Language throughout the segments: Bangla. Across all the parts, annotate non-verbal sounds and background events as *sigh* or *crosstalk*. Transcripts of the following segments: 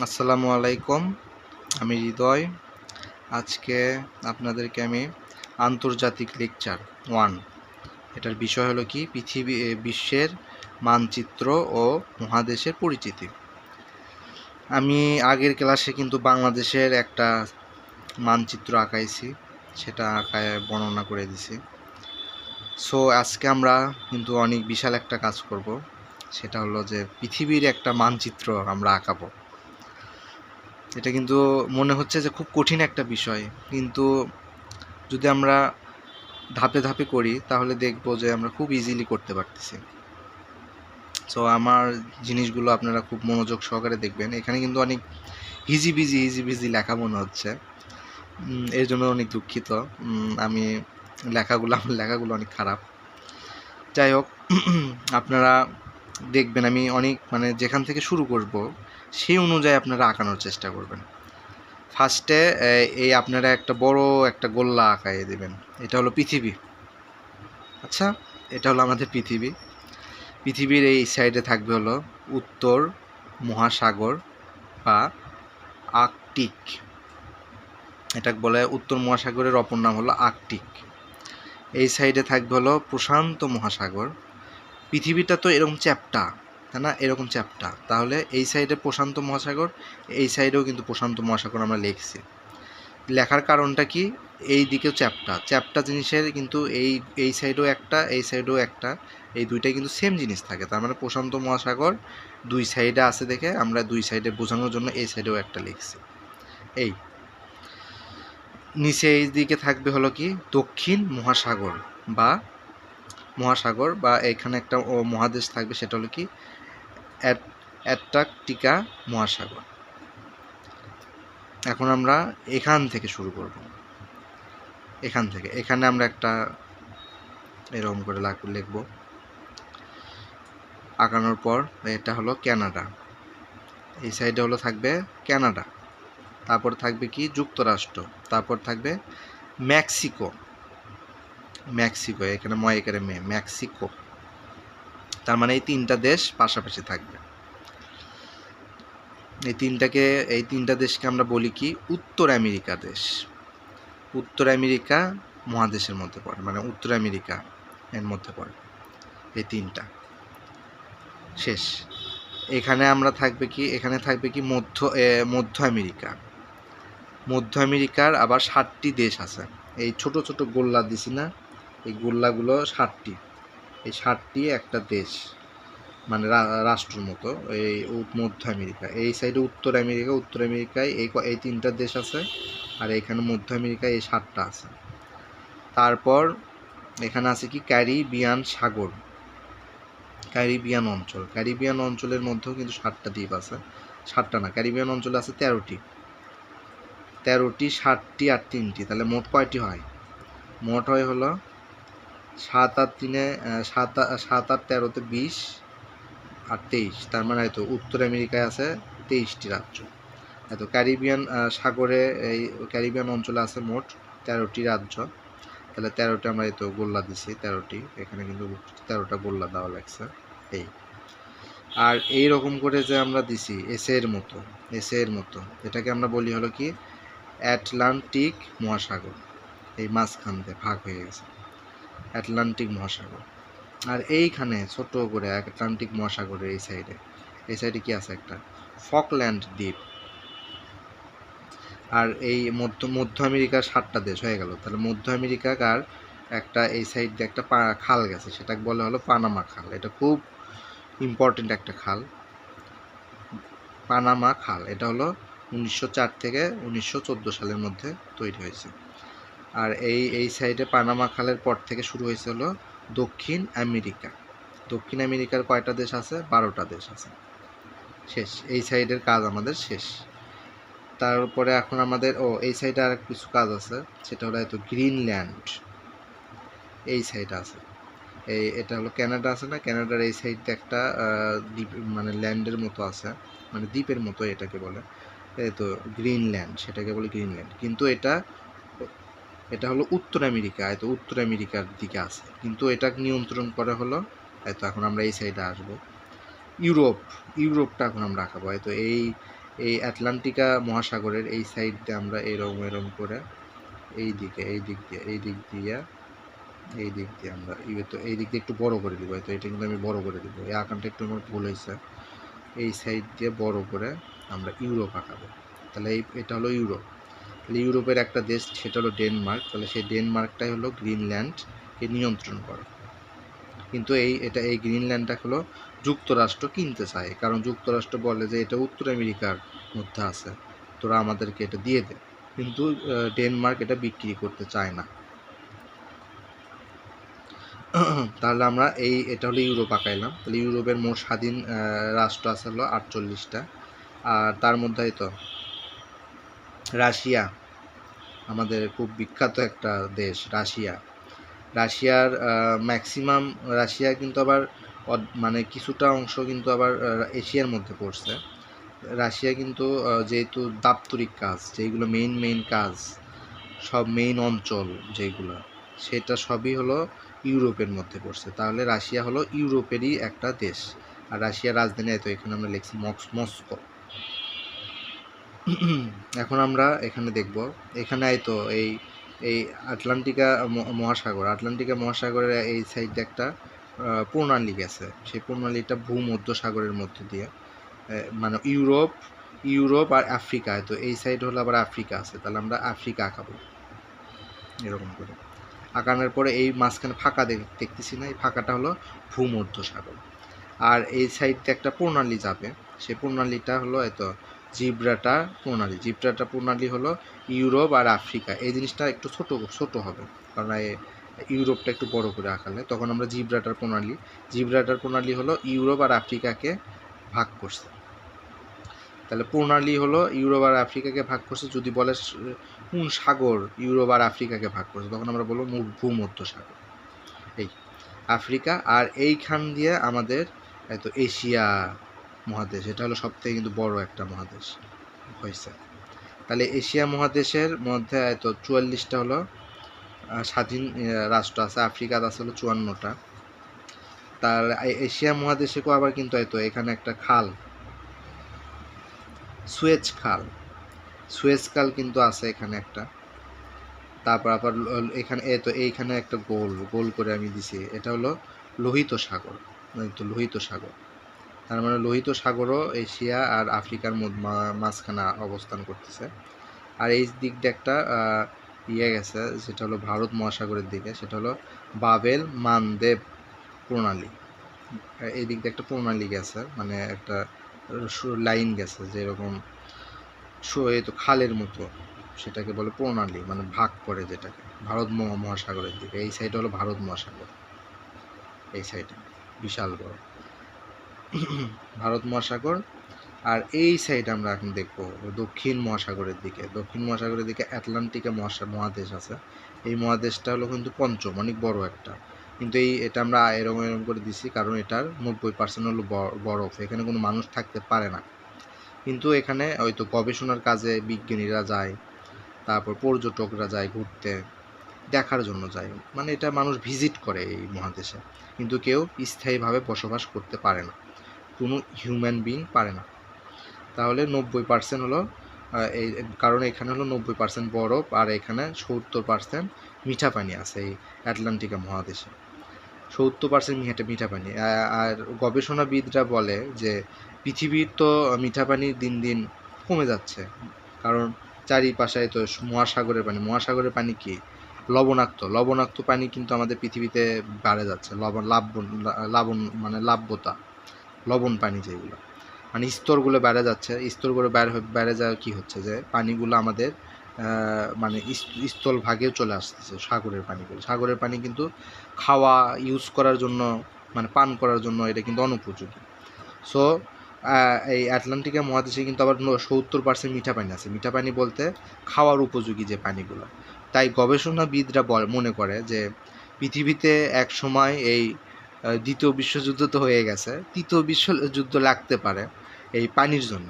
আসসালামু আলাইকুম, আমি হৃদয়। আজকে আপনাদেরকে আমি আন্তর্জাতিক লেকচার ওয়ান, এটার বিষয় হলো কি? পৃথিবী বিশ্বের মানচিত্র ও মহাদেশের পরিচিতি। আমি আগের ক্লাসে কিন্তু বাংলাদেশের একটা মানচিত্র আঁকাইছি, সেটা আঁকায় বর্ণনা করে দিছি। সো, আজকে আমরা কিন্তু অনেক বিশাল একটা কাজ করব, সেটা হলো যে পৃথিবীর একটা মানচিত্র আমরা আঁকাবো। এটা কিন্তু মনে হচ্ছে যে খুব কঠিন একটা বিষয়। কিন্তু যদি আমরা ধাপে ধাপে করি, তাহলে দেখব যে আমরা খুব ইজিলি করতে পারতেছি। সো আমার জিনিসগুলো আপনারা খুব মনোযোগ সহকারে দেখবেন। এখানে কিন্তু অনেক হিজি বিজি হিজি বিজি লেখা মনে হচ্ছে। এর জন্য অনেক দুঃখিত। আমি লেখাগুলো, আমার লেখাগুলো অনেক খারাপ। যাই হোক, *clears throat* আপনারা দেখবেন, আমি অনেক মানে যেখান থেকে শুরু করব সেই অনুযায়ী আপনারা আঁকানোর চেষ্টা করবেন। ফার্স্টে এই আপনারা একটা বড় একটা গোল্লা আঁকাইয়ে দেবেন। এটা হলো পৃথিবী। আচ্ছা এটা হলো আমাদের পৃথিবী। পৃথিবীর এই সাইডে থাকবে হলো উত্তর, মহাসাগর বা আর্কটিক। এটা বলে উত্তর মহাসাগরের অপর নাম হলো আর্কটিক। এই সাইডে থাকবে হলো প্রশান্ত মহাসাগর। পৃথিবীটা তো এরকম চ্যাপ্টা। তাই না এরকম চ্যাপ্টা তাহলে এই সাইডে প্রশান্ত মহাসাগর, এই সাইডেও কিন্তু প্রশান্ত মহাসাগর আমরা লিখছি। লেখার কারণটা কি? এই দিকেও চ্যাপ্টা চ্যাপ্টা জিনিসের কিন্তু এই এই সাইডেও একটা, এই সাইডেও একটা। এই দুইটাই কিন্তু সেম জিনিস থাকে। তার মানে প্রশান্ত মহাসাগর দুই সাইডে আছে দেখে আমরা দুই সাইডে বোঝানোর জন্য এই সাইডেও একটা লিখছি। এই। নিচে এই দিকে থাকবে হলো কি? দক্ষিণ মহাসাগর বা মহাসাগর বা এখানে একটা মহাদেশ থাকবে সেটা হলো কি? অ্যাট- অ্যান্টার্কটিকা মহাসাগর। এখন আমরা এখান থেকে শুরু করব। এখান থেকে, এখানে আমরা একটা এরকম করে লিখব। আঁকানোর পর এটা হলো কানাডা এই সাইডে হলো থাকবে কানাডা তারপর থাকবে কি? যুক্তরাষ্ট্র। তারপর থাকবে মেক্সিকো। মেক্সিকো, এখানে ময় এখানে মে, মেক্সিকো। তার মানে এই তিনটা দেশ পাশাপাশি থাকবে। এই তিনটাকে, এই তিনটা দেশকে আমরা বলি কি? উত্তর আমেরিকা দেশ। উত্তর আমেরিকা মহাদেশের মধ্যে পড়ে মানে উত্তর আমেরিকা এর মধ্যে পড়ে, এই তিনটা। শেষ। এখানে আমরা থাকবে কি? এখানে থাকবে কি? মধ্য মধ্য আমেরিকা। মধ্য আমেরিকার আবার ষাটটি দেশ আছে। এই ছোট ছোট গোল্লা দিছি না, এই গোল্লাগুলো ষাটটি এই ষাটটি একটা দেশ মানে রা- রাষ্ট্রের মতো, এই মধ্য আমেরিকা। এই সাইডে উত্তর আমেরিকা, উত্তর আমেরিকায় এই এই তিনটা দেশ আছে, আর এখানে মধ্য আমেরিকায় এই সাতটা আছে। তারপর এখানে আছে কি? ক্যারিবিয়ান সাগর, ক্যারিবিয়ান অঞ্চল। ক্যারিবিয়ান অঞ্চলের মধ্যেও কিন্তু সাতটা দ্বীপ আছে। সাতটা না, ক্যারিবিয়ান অঞ্চলে আছে তেরোটি। তেরোটি ষাটটি আর তিনটি, তাহলে মোট কয়টি হয়? মোট হয় হলো সাত আট তিনে সাত সাত আর তেরোতে বিশ আর তেইশ। তার মানে হয়তো উত্তর আমেরিকায় আছে তেইশটি রাজ্য। হয়তো ক্যারিবিয়ান সাগরে এই ক্যারিবিয়ান অঞ্চলে আছে মোট তেরোটি রাজ্য। তাহলে তেরোটা আমরা এই তো গোল্লা দিছি, তেরোটি। এখানে কিন্তু তেরোটা গোল্লা দেওয়া লাগছে। এই। আর এই রকম করে যে আমরা দিছি, এসের মতো এসের মতো। এটাকে আমরা বলি হলো কি, অ্যাটলান্টিক মহাসাগর। এই মাঝখানতে ভাগ হয়ে গেছে। অ্যাটলান্টিক মহাসাগর। আর এইখানে ছোট করে আটলান্টিক মহাসাগরের এই সাইডে এই সাইডে কি আছে একটা? ফকল্যান্ড দ্বীপ। আর এই মধ্য মধ্য আমেরিকার সাতটা দেশ হয়ে গেল। তাহলে মধ্য আমেরিকার একটা এই সাইড দিয়ে একটা খাল গেছে। সেটাকে বলে হলো পানামা খাল। এটা খুব ইম্পর্টেন্ট একটা খাল। পানামা খাল। এটা হলো উনিশশো চার থেকে উনিশশো চোদ্দ সালের মধ্যে তৈরি হয়েছে। আর এই এই সাইডে পানামা খালের পর থেকে শুরু হয়েছে হলো দক্ষিণ আমেরিকা। দক্ষিণ আমেরিকার কয়টা দেশ আছে? বারোটা দেশ আছে। শেষ। এই সাইডের কাজ আমাদের শেষ। তারপরে এখন আমাদের, ও, এই সাইডে আর কিছু কাজ আছে, সেটা হলো হয়তো গ্রিনল্যান্ড। এই সাইডে আছে। এই, এটা হলো কানাডা আছে না? ক্যানাডার এই সাইডে একটা দ্বীপ মানে ল্যান্ডের মতো আছে। মানে দ্বীপের মতো এটাকে বলে। এই তো গ্রিনল্যান্ড, সেটাকে বলে গ্রিনল্যান্ড। কিন্তু এটা এটা হলো উত্তর আমেরিকা, এত উত্তর আমেরিকার দিকে আছে। কিন্তু এটা নিয়ন্ত্রণ করা হলো, এত এখন আমরা এই সাইডে আসব। ইউরোপ, ইউরোপটা এখন আমরা আঁকাবো। হয়তো এই এই আটলান্টিকা মহাসাগরের এই সাইড আমরা এরম এরম করে এই দিকে, এই দিক দিয়ে, এই দিক দিয়ে, এই দিক দিয়ে আমরা তো এই দিক দিয়ে একটু বড় করে দিব। তো এটা কিন্তু আমি বড় করে দিব। এই আঁকানটা একটু আমার ভুল হয়েছে। এই সাইড দিয়ে বড় করে আমরা ইউরোপ আঁকাবো। তাহলে এই, এটা হলো ইউরোপ। তাহলে ইউরোপের একটা দেশ, সেটা হলো ডেনমার্ক। তাহলে সেই ডেনমার্কটাই হলো গ্রিনল্যান্ডকে নিয়ন্ত্রণ করে। কিন্তু এই, এটা, এই গ্রিনল্যান্ডটা হলো যুক্তরাষ্ট্র কিনতে চায়। কারণ যুক্তরাষ্ট্র বলে যে এটা উত্তর আমেরিকার মধ্যে আছে। তোরা আমাদেরকে এটা দিয়ে দে। কিন্তু ডেনমার্ক এটা বিক্রি করতে চায় না। তাহলে আমরা এই, এটা হলো ইউরোপ আঁকাইলাম। তাহলে ইউরোপের মোট স্বাধীন রাষ্ট্র আছে হলো আটচল্লিশটা। আর তার মধ্যে তো রাশিয়া, আমাদের খুব বিখ্যাত একটা দেশ, রাশিয়া। রাশিয়ার ম্যাক্সিমাম রাশিয়া কিন্তু আবার মানে কিছুটা অংশ কিন্তু আবার এশিয়ার মধ্যে পড়ছে। রাশিয়া কিন্তু যেহেতু দাপ্তরিক কাজ যেগুলো মেইন মেইন কাজ, সব মেইন অঞ্চল যেগুলো সেটা সবই হলো ইউরোপের মধ্যে পড়ছে। তাহলে রাশিয়া হলো ইউরোপেরই একটা দেশ। আর রাশিয়ার রাজধানী এত, এখানে আমরা লিখছি মস্কো। *clears throat* এখন আমরা এখানে দেখব। এখানে তো এই এই আটলান্টিকা মহাসাগর। আটলান্টিকা মহাসাগরের এই সাইডে একটা প্রণালী গেছে সেই প্রণালীটা ভূমধ্য সাগরের মধ্য দিয়ে। মানে ইউরোপ ইউরোপ আর আফ্রিকা। তো এই সাইড হলো আবার আফ্রিকা আছে। তাহলে আমরা আফ্রিকা আঁকাবো। এরকম করে। আঁকানোর পরে এই মাঝখানে ফাঁকা দেখ- দেখতেছি না। এই ফাঁকাটা হলো ভূমধ্য সাগর আর এই সাইডে একটা প্রণালী যাবে। সেই প্রণালীটা হলো এত জিব্রাটা প্রণালী। জিব্রাটা প্রণালী হলো ইউরোপ আর আফ্রিকা। এই জিনিসটা একটু ছোট ছোট হবে। কারণ ইউরোপটা একটু বড় করে আঁকালে। তখন আমরা জিব্রাটার প্রণালী। জিব্রাটার প্রণালী হলো ইউরোপ আর আফ্রিকাকে ভাগ করছে। তাহলে প্রণালী হলো ইউরোপ আর আফ্রিকাকে ভাগ করছে যদি বলে কোন সাগর ইউরোপ আর আফ্রিকাকে ভাগ করছে? তখন আমরা বলব ভূমধ্য সাগর। এই আফ্রিকা। আর এইখান দিয়ে আমাদের এত এশিয়া মহাদেশ। এটা হলো সব থেকে কিন্তু বড় একটা মহাদেশ হয়েছে। তাহলে এশিয়া মহাদেশের মধ্যে এত চুয়াল্লিশটা হলো স্বাধীন রাষ্ট্র আছে আফ্রিকার আছে হলো চুয়ান্নটা। তার এশিয়া মহাদেশেও আবার কিন্তু এত, এখানে একটা খাল, সুয়েজ খাল। সুয়েজ খাল কিন্তু আছে এখানে একটা। তারপর আবার এখানে এ তো, এইখানে একটা গোল গোল করে আমি দিছি। এটা হলো লোহিত সাগর তো লোহিত সাগর। তার মানে লোহিত সাগরও এশিয়া আর আফ্রিকার মাঝখানে অবস্থান করতেছে। আর এই দিক দিয়ে একটা ইয়ে গেছে যেটা হলো ভারত মহাসাগরের দিকে, সেটা হলো বাবেল, মানদেব, প্রণালী। এই দিক দিয়ে একটা প্রণালী গেছে মানে একটা লাইন গেছে যেরকম তো খালের মতো, সেটাকে বলে প্রণালী মানে ভাগ করে যেটাকে, ভারত মহা- মহাসাগরের দিকে। এই সাইড হলো ভারত মহাসাগর। এই সাইডে বিশাল বড়। ভারত মহাসাগর। আর এই সাইড আমরা এখন দেখব দক্ষিণ মহাসাগরের দিকে। দক্ষিণ মহাসাগরের দিকে আটলান্টিকা মহাসা মহাদেশ আছে। এই মহাদেশটা হলো কিন্তু পঞ্চম, অনেক বড় একটা। কিন্তু এই এটা আমরা এরকম এরকম করে দিছি কারণ এটার নব্বই পার্সেন্ট হলো বরফ। এখানে কোনো মানুষ থাকতে পারে না। কিন্তু এখানে হয়তো গবেষণার কাজে বিজ্ঞানীরা যায়, তারপর পর্যটকরা যায় ঘুরতে, দেখার জন্য যায়। মানে এটা মানুষ ভিজিট করে এই মহাদেশে। কিন্তু কেউ স্থায়ীভাবে বসবাস করতে পারে না। কোনো হিউম্যান বিং পারে না। তাহলে নব্বই পার্সেন্ট হলো এই, কারণ এখানে হলো নব্বই পার্সেন্ট বরফ আর এখানে সত্তর পার্সেন্ট মিঠা পানি আছে এই অ্যাটলান্টিকা মহাদেশে। সত্তর পার্সেন্ট মিঠা মিঠা পানি। আর গবেষণাবিদরা বলে যে পৃথিবীর তো মিঠা পানি দিন দিন কমে যাচ্ছে। কারণ চারিপাশে তো মহাসাগরের পানি। মহাসাগরের পানি কি? লবণাক্ত। লবণাক্ত পানি কিন্তু আমাদের পৃথিবীতে বেড়ে যাচ্ছে। লবণ লাবণ লাবণ মানে লাভ্যতা লবণ পানি যেগুলো। মানে স্তরগুলো বেড়ে যাচ্ছে, স্তরগুলো বেড়ে বেড়ে যাওয়া কি হচ্ছে যে, পানিগুলো আমাদের মানে স্থ- স্থল ভাগেও চলে আসতেছে সাগরের পানিগুলো। সাগরের পানি কিন্তু খাওয়া ইউজ করার জন্য মানে পান করার জন্য এটা কিন্তু অনুপযোগী। সো এই আটলান্টিকা মহাদেশে কিন্তু আবার সত্তর পার্সেন্ট মিঠা পানি আছে। মিঠা পানি বলতে খাওয়ার উপযোগী যে পানিগুলো। তাই গবেষণাবিদরা মনে করে যে পৃথিবীতে এক সময় এই দ্বিতীয় বিশ্বযুদ্ধ তো হয়ে গেছে। তৃতীয় বিশ্বযুদ্ধ লাগতে পারে এই পানির জন্য।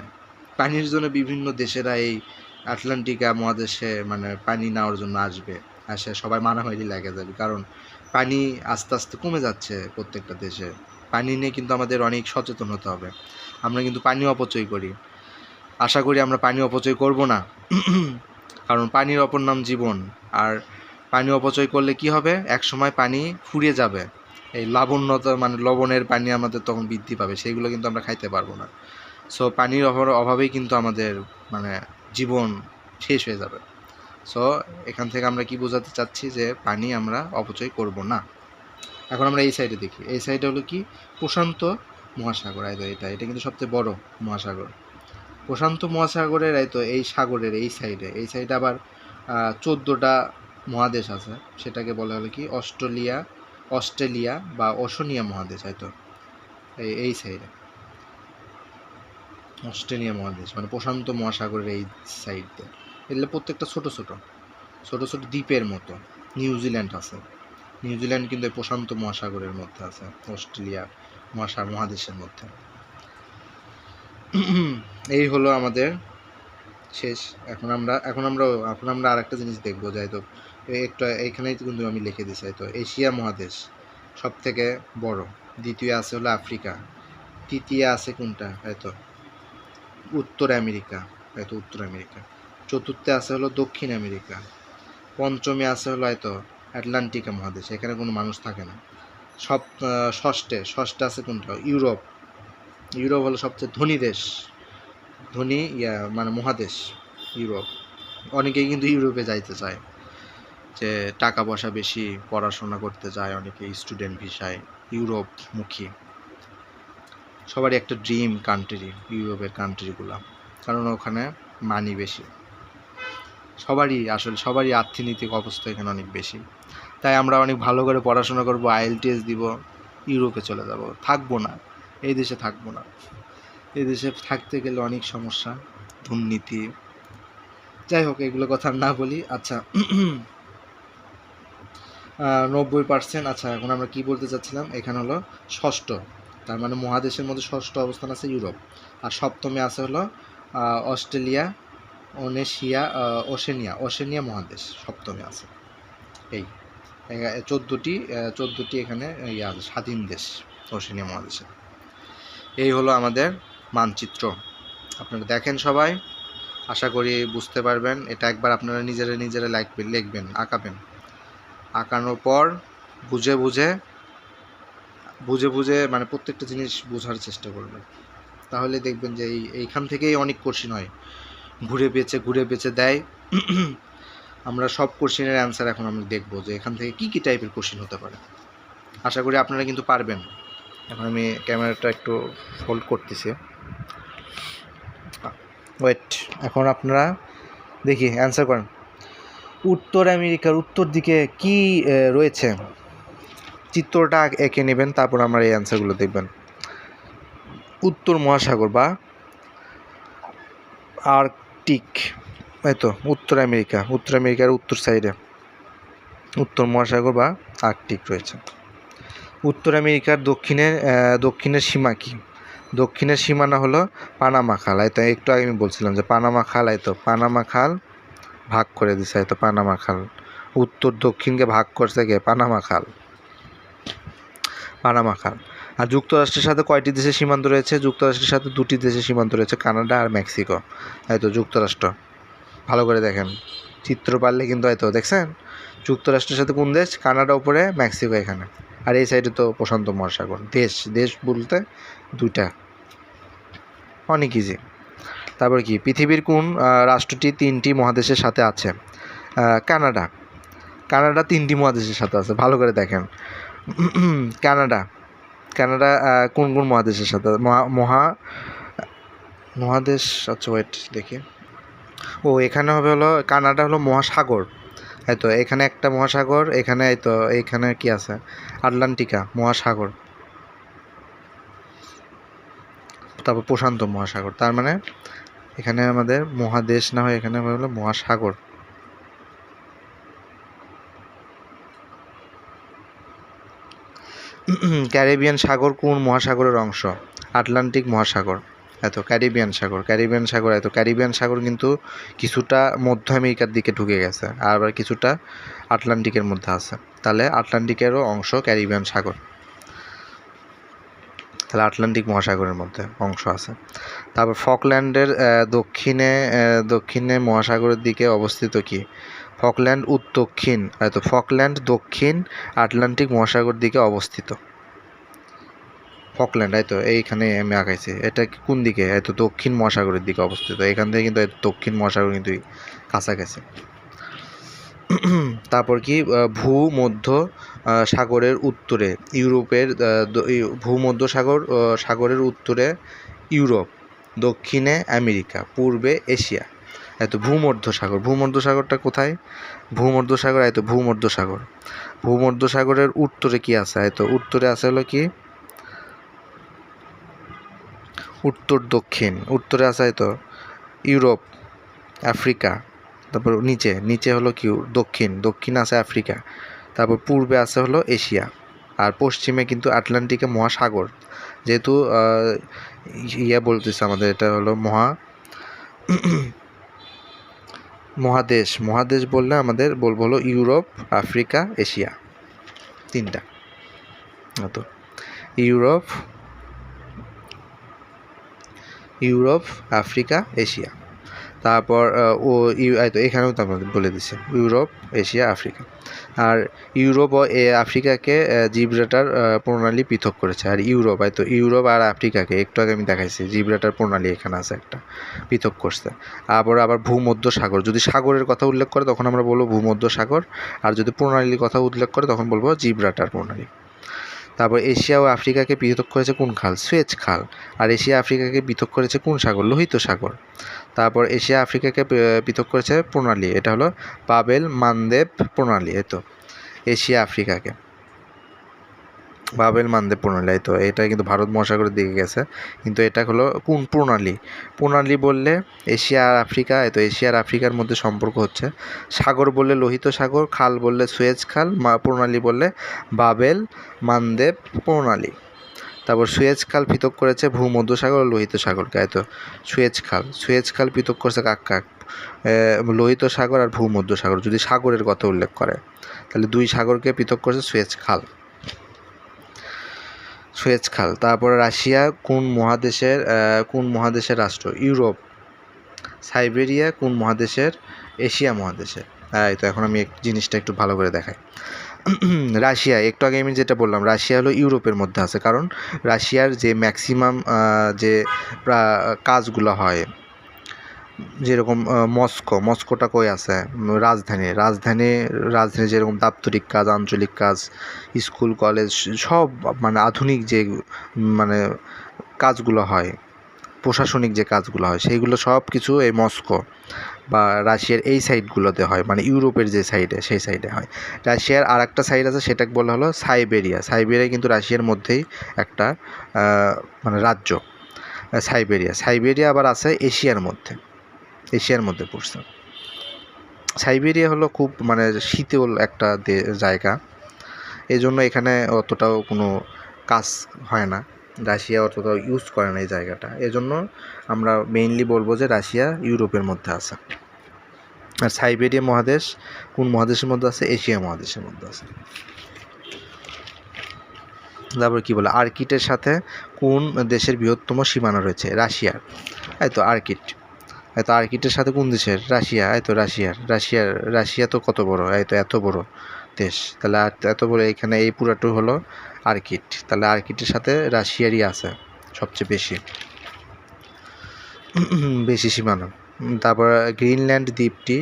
পানির জন্য বিভিন্ন দেশেরা এই আটলান্টিকা মহাদেশে মানে পানি নেওয়ার জন্য আসবে। আসে, সবাই মারামারি লাগে যাবে কারণ পানি আস্তে আস্তে কমে যাচ্ছে প্রত্যেকটা দেশে। পানি নিয়ে কিন্তু আমাদের অনেক সচেতন হতে হবে। আমরা কিন্তু পানি অপচয় করি। আশা করি আমরা পানি অপচয় করব না। *clears throat* কারণ পানির অপর নাম জীবন। আর পানি অপচয় করলে কি হবে? এক সময় পানি ফুরিয়ে যাবে। এই লাবণ্যতা মানে লবণের পানি আমাদের তখন বৃদ্ধি পাবে, সেইগুলো কিন্তু আমরা খাইতে পারব না। সো পানির অভাব, অভাবেই কিন্তু আমাদের মানে জীবন শেষ হয়ে যাবে। সো এখান থেকে আমরা কি বোঝাতে চাচ্ছি যে পানি আমরা অপচয় করব না। এখন আমরা এই সাইডে দেখি। এই সাইডে হলো কি? প্রশান্ত মহাসাগর এই তো এটা এটা কিন্তু সবচেয়ে বড় মহাসাগর। প্রশান্ত মহাসাগরের এই তো এই সাগরের, এই সাইডে এই সাইডে আবার চোদ্দোটা মহাদেশ আছে। সেটাকে বলা হলো কি? অস্ট্রেলিয়া অস্ট্রেলিয়া বা ওশনিয়া মহাদেশ, হয়তো। এই এই সাইডে অস্ট্রেলিয়া মহাদেশ মানে প্রশান্ত মহাসাগরের এই সাইডে এগুলো প্রত্যেকটা ছোট ছোট। ছোট ছোট দ্বীপের মতো। নিউজিল্যান্ড আছে। নিউজিল্যান্ড কিন্তু এই প্রশান্ত মহাসাগরের মধ্যে আছে, অস্ট্রেলিয়া মহাসাগর মহাদেশের মধ্যে। এই হলো আমাদের শেষ। এখন আমরা এখন আমরা এখন আমরা আরেকটা জিনিস দেখব, যাই তো একটু এইখানেই কিন্তু আমি লিখে দিছি তো এশিয়া মহাদেশ সব থেকে বড়। দ্বিতীয় আছে হলো আফ্রিকা তৃতীয় আছে কোনটা হয়তো উত্তর আমেরিকা হয়তো উত্তর আমেরিকা। চতুর্থে আছে হলো দক্ষিণ আমেরিকা পঞ্চমে আছে হলো হয়তো আটলান্টিকা মহাদেশ এখানে কোনো মানুষ থাকে না। আহ, ষষ্ঠে ষষ্ঠে আছে কোনটা ইউরোপ ইউরোপ হলো সবচেয়ে ধনী দেশ ধনী ইয়া মানে মহাদেশ ইউরোপ। অনেকেই কিন্তু ইউরোপে যাইতে চায়। যে টাকা পয়সা বেশি পড়াশোনা করতে যায় অনেকে স্টুডেন্ট ভিসায় ইউরোপ মুখী সবারই একটা ড্রিম কান্ট্রি ইউরোপের কান্ট্রিগুলো কারণ ওখানে মানি বেশি। সবারই আসলে, সবারই অর্থনৈতিক অবস্থা এখানে অনেক বেশি। তাই আমরা অনেক ভালো করে পড়াশোনা করব আইএলটিএস দিব, ইউরোপে চলে যাব। থাকব না, এই দেশে থাকব না। এই দেশে থাকতে গেলে অনেক সমস্যা, দুর্নীতি। যাই হোক, এগুলো কথা না বলি। আচ্ছা নব্বই পার্সেন্ট আচ্ছা এখন আমরা কি বলতে চাচ্ছিলাম? এখানে হলো ষষ্ঠ, তার মানে মহাদেশের মধ্যে ষষ্ঠ অবস্থান আছে ইউরোপ। আর সপ্তমে আছে হলো অস্ট্রেলিয়া, ওনেশিয়া ওশেনিয়া ওশেনিয়া মহাদেশ সপ্তমে আছে। এই চোদ্দোটি চোদ্দোটি এখানে ইয়ে আছে, স্বাধীন দেশ ওশেনিয়া মহাদেশে এই হলো আমাদের মানচিত্র। আপনারা দেখেন সবাই, আশা করি বুঝতে পারবেন। এটা একবার আপনারা নিজেরা নিজেরা লাইক, লিখবেন, আঁকাবেন। আঁকানোর পর বুঝে বুঝে বুঝে বুঝে মানে প্রত্যেকটা জিনিস বোঝার চেষ্টা করবেন। তাহলে দেখবেন যে এই, এইখান থেকেই অনেক কোশ্চিন হয়। ঘুরে পেঁচে ঘুরে পেঁচে দেয়। *clears throat* আমরা সব কোশ্চিনের অ্যান্সার এখন আমরা দেখব যে এখান থেকে কী কী টাইপের কোশ্চিন হতে পারে। আশা করি আপনারা কিন্তু পারবেন। এখন আমি ক্যামেরাটা একটু ফোল্ড করতেছি। ওয়েট এখন আপনারা দেখি অ্যান্সার করেন। উত্তর আমেরিকার উত্তর দিকে কি রয়েছে? চিত্রটা এঁকে নেবেন, তারপর আমরা এই অ্যান্সারগুলো দেখবেন। উত্তর মহাসাগর বা আর্কটিক, এই তো, উত্তর আমেরিকা, উত্তর আমেরিকার উত্তর সাইডে উত্তর মহাসাগর বা আর্কটিক রয়েছে। উত্তর আমেরিকার দক্ষিণে দক্ষিণের সীমা কি? দক্ষিণের সীমানা হলো পানামা খাল, এই একটু আগে আমি বলছিলাম যে পানামা খাল, এই তো, পানামা খাল ভাগ করে দিছে এই তো পানামা খাল। উত্তর দক্ষিণকে ভাগ করছে কে? পানামা খাল। পানামা খাল। আর যুক্তরাষ্ট্রের সাথে কয়টি দেশের সীমান্ত রয়েছে? যুক্তরাষ্ট্রের সাথে দুটি দেশের সীমান্ত রয়েছে, কানাডা আর মেক্সিকো। এই তো যুক্তরাষ্ট্র। ভালো করে দেখেন। চিত্র পারলে কিন্তু হয়তো দেখছেন? যুক্তরাষ্ট্রের সাথে কোন দেশ? কানাডা উপরে, মেক্সিকো এখানে। আর এই সাইডে তো প্রশান্ত মহাসাগর। দেশ দেশ বলতে দুইটা। অনেক ইজি তারপর কি? পৃথিবীর কোন রাষ্ট্রটি তিনটি মহাদেশের সাথে আছে? কানাডা। কানাডা তিনটি মহাদেশের সাথে আছে, ভালো করে দেখেন। কানাডা। কানাডা কোন কোন মহাদেশের সাথে? মহা মহা, মহাদেশ আচ্ছা ওয়েট দেখি। ও, এখানে হবে হলো, কানাডা হলো মহাসাগর। এই তো, এখানে একটা মহাসাগর, এখানে, এই তো এইখানে কি আছে? আটলান্টিকা, মহাসাগর। তারপর প্রশান্ত মহাসাগর, তার মানে এখানে আমাদের মহাদেশ না হয় এখানে হলো মহাসাগর। ক্যারিবিয়ান সাগর কোন মহাসাগরের অংশ? আটলান্টিক মহাসাগর। এত ক্যারিবিয়ান সাগর ক্যারিবিয়ান সাগর, এত ক্যারিবিয়ান সাগর কিন্তু কিছুটা মধ্য আমেরিকার দিকে ঢুকে গেছে, আর কিছুটা আটলান্টিকের মধ্যে আছে। তাহলে আটলান্টিকেরও অংশ ক্যারিবিয়ান সাগর। তাহলে আটলান্টিক মহাসাগরের মধ্যে অংশ আছে। তারপর ফকল্যান্ডের দক্ষিণে দক্ষিণে মহাসাগরের দিকে অবস্থিত কি? ফকল্যান্ড উত্তক্ষিণ তো ফকল্যান্ড দক্ষিণ, আটলান্টিক মহাসাগর দিকে অবস্থিত। ফকল্যান্ড এই তো? এইখানে আমি আঁকাইছি। এটা কোন দিকে? এই তো দক্ষিণ মহাসাগরের দিকে অবস্থিত। এখান থেকে কিন্তু দক্ষিণ মহাসাগর কিন্তু কাছাকাছি। তারপর কি? ভূমধ্য সাগরের উত্তরে ইউরোপের আহ, দ- ইউ- ভূমধ্য সাগর সাগরের উত্তরে ইউরোপ দক্ষিণে আমেরিকা পূর্বে এশিয়া। এত ভূমধ্য সাগর ভূমধ্য সাগরটা কোথায়? ভূমধ্য সাগর এত ভূমধ্য সাগর ভূমধ্য সাগরের উত্তরে কি আছে? এত উত্তরে আছে হলো কি? উত্তর দক্ষিণ। উত্তরে আছে তো ইউরোপ আফ্রিকা। তারপর নিচে নিচে হলো কি? দক্ষিণ। দক্ষিণ আছে আফ্রিকা। তারপর পূর্বে আছে হলো এশিয়া, আর পশ্চিমে কিন্তু আটলান্টিকে মহাসাগর। যেহেতু ইয়া বলতেছে আমাদের, এটা হলো মহা, মহাদেশ। মহাদেশ বললে আমাদের বলব হলো ইউরোপ, আফ্রিকা, এশিয়া। তিনটা। তো ইউরোপ ইউরোপ, আফ্রিকা, এশিয়া। তারপর ও ইউ- তো এখানেও তো বলে দিছে, ইউরোপ, এশিয়া, আফ্রিকা। আর ইউরোপ ও, এ, আফ্রিকাকে জিব্রাটার প্রণালী পৃথক করেছে। আর ইউরোপ তো ইউরোপ আর আফ্রিকাকে, একটু আগে আমি দেখাইছি, জিব্রাটার প্রণালী এখানে আছে একটা, পৃথক করছে। আবার আবার ভূমধ্য সাগর, যদি সাগরের কথা উল্লেখ করে, তখন আমরা বলব ভূমধ্য সাগর, আর যদি প্রণালীর কথা উল্লেখ করে, তখন বলব জিব্রাটার প্রণালী। তারপর এশিয়া ও আফ্রিকাকে পৃথক করেছে কোন খাল? সুয়েজ খাল। আর এশিয়া, আফ্রিকাকে পৃথক করেছে কোন সাগর? লোহিত সাগর। তারপর এশিয়া আফ্রিকাকে পৃথক করেছে প্রণালী। এটা হলো পাবেল মানদেব প্রণালী, এই তো, এশিয়া আফ্রিকাকে। বাবেল মানদেব প্রণালী তো এটা কিন্তু ভারত মহাসাগরের দিকে গেছে। কিন্তু এটা হলো কোন প্রণালী? প্রণালী বললে এশিয়া আর আফ্রিকা তো, এশিয়া আর আফ্রিকার মধ্যে সম্পর্ক হচ্ছে। সাগর বললে লোহিত সাগর, খাল বললে সুয়েজ খাল প্রণালী বললে বাবেল মানদেব প্রণালী। তারপর সুয়েজ খাল পৃথক করেছে ভূমধ্যসাগর ও লোহিত সাগরকে এই তো সুয়েজ খাল সুয়েজ খাল পৃথক করেছে কাক কাক। লোহিত সাগর আর ভূমধ্য সাগর যদি সাগরের কথা উল্লেখ করে। তাহলে দুই সাগরকে পৃথক করেছে সুয়েজ খাল সুয়েজ খাল তারপরে রাশিয়া, কোন মহাদেশের কোন মহাদেশের রাষ্ট্র? ইউরোপ। সাইবেরিয়া, কোন মহাদেশের? এশিয়া মহাদেশের। এই তো, এখন আমি এক- জিনিসটা একটু ভালো করে দেখাই। রাশিয়া, একটু আগে আমি যেটা বললাম, রাশিয়া হলো ইউরোপের মধ্যে আছে। কারণ রাশিয়ার যে ম্যাক্সিমাম যে কাজগুলো হয়, যেরকম মস্কো, মস্কোটা কই আছে? রাজধানী রাজধানী রাজধানী যেরকম দাপ্তরিক কাজ, আঞ্চলিক কাজ, স্কুল, কলেজ, সব মানে আধুনিক যে মানে কাজগুলো হয়, প্রশাসনিক যে কাজগুলো হয়, সেইগুলো সব কিছু এই মস্কো। বা রাশিয়ার এই সাইডগুলোতে হয় মানে ইউরোপের যে সাইডে, সেই সাইডে হয়। রাশিয়ার আর একটা সাইড আছে, সেটাকে বলা হলো সাইবেরিয়া। সাইবেরিয়া কিন্তু রাশিয়ার মধ্যেই একটা মানে রাজ্য সাইবেরিয়া। সাইবেরিয়া আবার আছে এশিয়ার মধ্যে এশিয়ার মধ্যে পড়ছে। সাইবেরিয়া হলো খুব মানে শীতল একটা জায়গা। এই জন্য এখানে অতটাও কোনো কাজ হয় না। রাশিয়া অতটাও ইউজ করে না এই জায়গাটা। এজন্য আমরা মেইনলি বলব যে রাশিয়া ইউরোপের মধ্যে আছে। আর সাইবেরিয়া মহাদেশ কোন মহাদেশের মধ্যে আছে? এশিয়া মহাদেশের মধ্যে আছে। তারপর কি বলে? আর্কিটের সাথে কোন দেশের বৃহত্তম সীমানা রয়েছে? রাশিয়ার। এই তো আর্কিট। এই তো আর্কিটের সাথে কোন দেশের? রাশিয়া। এই তো রাশিয়ার। রাশিয়ার রাশিয়া তো কত বড়? এই তো এত বড়। দেশ। তাহলে এত বড় এখানে এই পুরাটো হলো আর্কিট। তাহলে আর্কিটের সাথে রাশিয়ারই আছে সবচেয়ে বেশি। *clears throat* বেশি সীমানা। তারপর গ্রিনল্যান্ড দ্বীপটি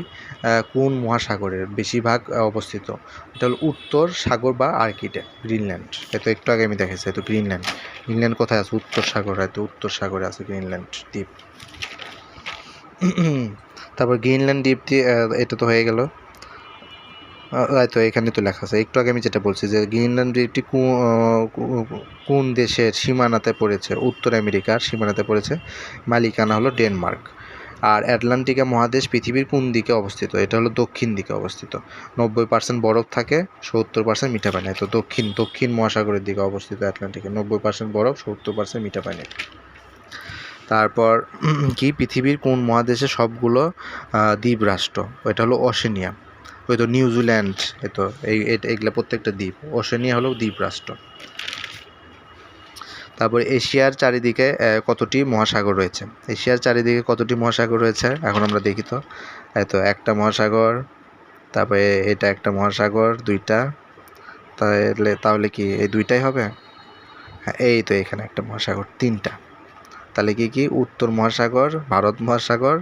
কোন মহাসাগরের বেশিরভাগ অবস্থিত? এটা হলো উত্তর সাগর বা আর্কিটে, গ্রিনল্যান্ড। এতো একটু আগে আমি দেখেছি এতো গ্রিনল্যান্ড। গ্রিনল্যান্ড কোথায় আছে? উত্তর সাগর, হয়তো উত্তর সাগরে আছে গ্রিনল্যান্ড দ্বীপ। *clears throat* তারপর গ্রিনল্যান্ড দ্বীপটি এটা তো হয়ে গেল। তো, এখানে তো লেখা আছে। একটু আগে আমি যেটা বলছি যে গ্রিনল্যান্ড একটি কোন দেশের সীমানাতে পড়েছে? উত্তর আমেরিকার সীমানাতে পড়েছে। মালিকানা হলো ডেনমার্ক। আর অ্যাটলান্টিকা মহাদেশ পৃথিবীর কোন দিকে অবস্থিত? এটা হলো দক্ষিণ দিকে অবস্থিত। নব্বই পার্সেন্ট বরফ থাকে, সত্তর পার্সেন্ট মিঠা পানি। তো দক্ষিণ দক্ষিণ মহাসাগরের দিকে অবস্থিত অ্যাটলান্টিকে। নব্বই পার্সেন্ট বরফ, সত্তর পার্সেন্ট মিঠা পানি। তারপর *clears throat* কি? পৃথিবীর কোন মহাদেশে সবগুলো দ্বীপ রাষ্ট্র ওইটা হলো অশেনিয়া। ওই তো নিউজিল্যান্ড এই তো এই এগুলা প্রত্যেকটা দ্বীপ। ওশেনিয়া হলো দ্বীপ রাষ্ট্র। তারপর এশিয়ার চারিদিকে কতটি মহাসাগর রয়েছে? এশিয়ার চারিদিকে কতটি মহাসাগর রয়েছে? এখন আমরা দেখি তো। এই তো একটা মহাসাগর, তারপরে এটা একটা মহাসাগর, দুইটা। তাহলে তাহলে কি এই দুইটাই হবে? হ্যাঁ এই তো এখানে একটা মহাসাগর, তিনটা। তাহলে কি কি? উত্তর মহাসাগর, ভারত মহাসাগর,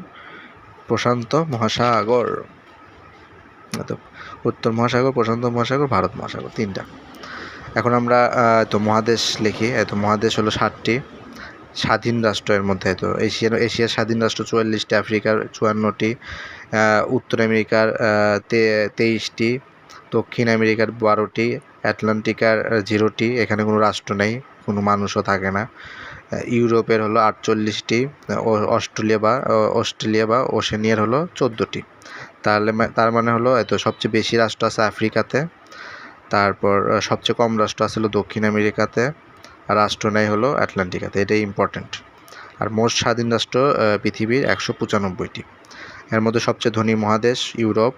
প্রশান্ত মহাসাগর। উত্তর মহাসাগর, প্রশান্ত মহাসাগর, ভারত মহাসাগর, তিনটা। এখন আমরা তো মহাদেশ লিখি, এত মহাদেশ হলো ষাটটি স্বাধীন রাষ্ট্রের মধ্যে তো এশিয়ার এশিয়ার স্বাধীন রাষ্ট্র চুয়াল্লিশটি, আফ্রিকার চুয়ান্নটি উত্তর আমেরিকার তেইশটি, দক্ষিণ আমেরিকার বারোটি, অ্যাটলান্টিকার জিরোটি, এখানে কোনো রাষ্ট্র নেই, কোনো মানুষও থাকে না। ইউরোপের হলো আটচল্লিশটি অস্ট্রেলিয়া বা অস্ট্রেলিয়া বা ওশেনিয়ার হলো চোদ্দোটি। তাহলে তার মানে হলো এত সবচেয়ে বেশি রাষ্ট্র আছে আফ্রিকাতে, তারপর সবচেয়ে কম রাষ্ট্র আছে হলো দক্ষিণ আমেরিকাতে, আর রাষ্ট্র নেই হলো আটলান্টিকাতে, এটাই ইম্পর্ট্যান্ট আর মোট স্বাধীন রাষ্ট্র পৃথিবীর একশো পঁচানব্বইটি। এর মধ্যে সবচেয়ে ধনী মহাদেশ ইউরোপ,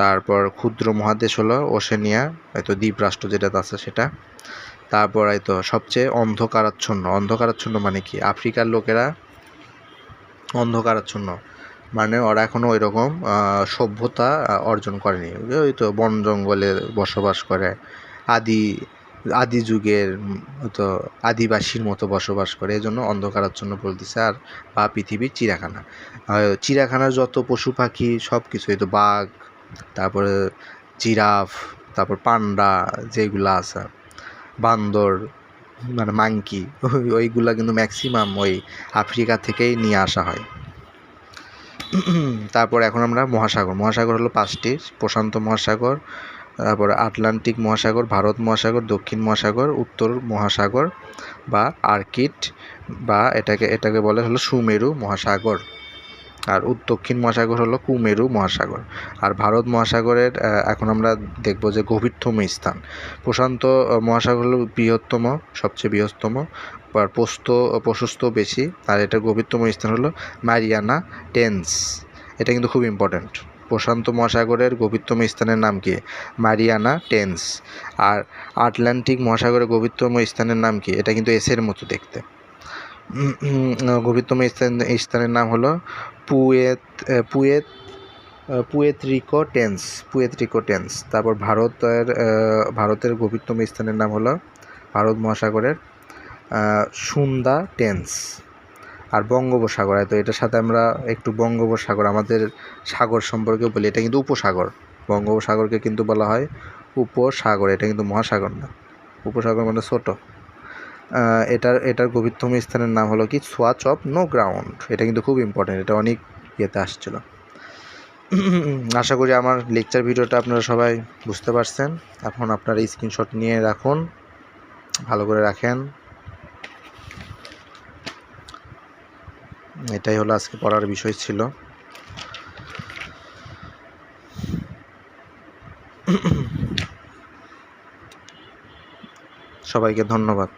তারপর ক্ষুদ্র মহাদেশ হলো ওশেনিয়া হয়তো দ্বীপ রাষ্ট্র যেটা আছে সেটা। তারপর হয়তো সবচেয়ে অন্ধকারাচ্ছন্ন অন্ধকারাচ্ছন্ন মানে কি? আফ্রিকার লোকেরা অন্ধকারাচ্ছন্ন। মানে ওরা এখনও ওই রকম সভ্যতা অর্জন করেনি। ওই তো বন জঙ্গলে বসবাস করে, আদি আদি যুগের তো আদিবাসীর মতো বসবাস করে এই এজন্য অন্ধকারাচ্ছন্ন বলতেছে, আর, বা পৃথিবীর চিড়াখানা চিড়াখানার যত পশু পাখি সব কিছু তো বাঘ, তারপরে জিরাফ, তারপর পান্ডা, যেগুলো আছে, বান্দর মানে মাংকি ওইগুলা কিন্তু ম্যাক্সিমাম ওই আফ্রিকা থেকেই নিয়ে আসা হয়। তারপর এখন আমরা মহাসাগর। মহাসাগর হলো পাঁচটি, প্রশান্ত মহাসাগর, তারপর আটলান্টিক মহাসাগর, ভারত মহাসাগর, দক্ষিণ মহাসাগর, উত্তর মহাসাগর বা আর্কিট বা এটাকে এটাকে বলে হলো সুমেরু মহাসাগর। আর উত- দক্ষিণ মহাসাগর হলো কুমেরু মহাসাগর। আর ভারত মহাসাগরের এখন আমরা দেখব যে গভীরতম স্থান। প্রশান্ত মহাসাগর হলো বৃহত্তম, সবচেয়ে বৃহত্তম, আর পোস্ত প্রশস্ত বেশি। আর এটা গভীরতম স্থান হলো মারিয়ানা, টেন্স। এটা কিন্তু খুব ইম্পর্ট্যান্ট প্রশান্ত মহাসাগরের গভীরতম স্থানের নাম কি? Mariana, tense. আর আটলান্টিক মহাসাগরের গভীরতম স্থানের নাম কি? এটা কিন্তু এসের মতো দেখতে। গভীরতম স্থান, স্থানের নাম হলো পুয়েত পুয়েত পুয়েতরিকো টেন্স পুয়েতরিকো টেন্স। তারপর ভারতের ভারতের গভীরতম স্থানের নাম হলো ভারত মহাসাগরের সুন্দা টেন্স আর বঙ্গোপসাগর। তো এটার সাথে আমরা একটু বঙ্গোপসাগর, আমাদের সাগর সম্পর্কে বলি। এটা কিন্তু উপসাগর। বঙ্গোপসাগরকে কিন্তু বলা হয় উপসাগর। এটা কিন্তু মহাসাগর না। উপসাগর মানে ছোট। এটার এটার গভীরতম স্থানের নাম হলো কি? সোয়াচ অফ নো গ্রাউন্ড এটা কিন্তু খুব ইম্পর্টেন্ট এটা অনেক ইয়েতে আসছিল। আশা করি আমার লেকচার ভিডিওটা আপনারা সবাই বুঝতে পারছেন। এখন আপনারা স্ক্রিনশট নিয়ে রাখুন, ভালো করে রাখেন। এটাই হলো আজকে পড়ার বিষয় ছিল। সবাইকে ধন্যবাদ।